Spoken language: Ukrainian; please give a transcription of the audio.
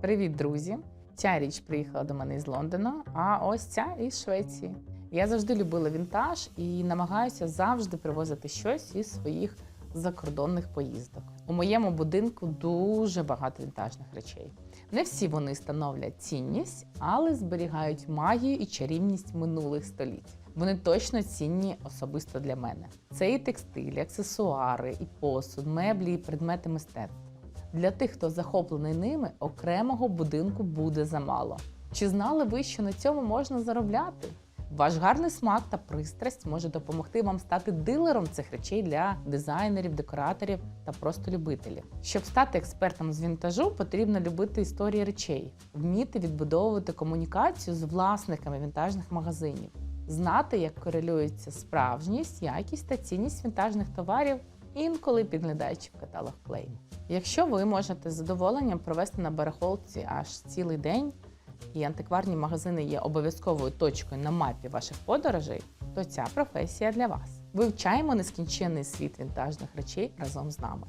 Привіт, друзі! Ця річ приїхала до мене із Лондона, а ось ця із Швеції. Я завжди любила вінтаж і намагаюся завжди привозити щось із своїх закордонних поїздок. У моєму будинку дуже багато вінтажних речей. Не всі вони становлять цінність, але зберігають магію і чарівність минулих століть. Вони точно цінні особисто для мене. Це і текстиль, і аксесуари, і посуд, меблі, і предмети мистецтва. Для тих, хто захоплений ними, окремого будинку буде замало. Чи знали ви, що на цьому можна заробляти? Ваш гарний смак та пристрасть може допомогти вам стати дилером цих речей для дизайнерів, декораторів та просто любителів. Щоб стати експертом з вінтажу, потрібно любити історії речей, вміти відбудовувати комунікацію з власниками вінтажних магазинів, знати, як корелюється справжність, якість та цінність вінтажних товарів, інколи підглядаючи в каталог Play. Якщо ви можете з задоволенням провести на барахолці аж цілий день, і антикварні магазини є обов'язковою точкою на мапі ваших подорожей, то ця професія для вас. Вивчаємо нескінченний світ вінтажних речей разом з нами.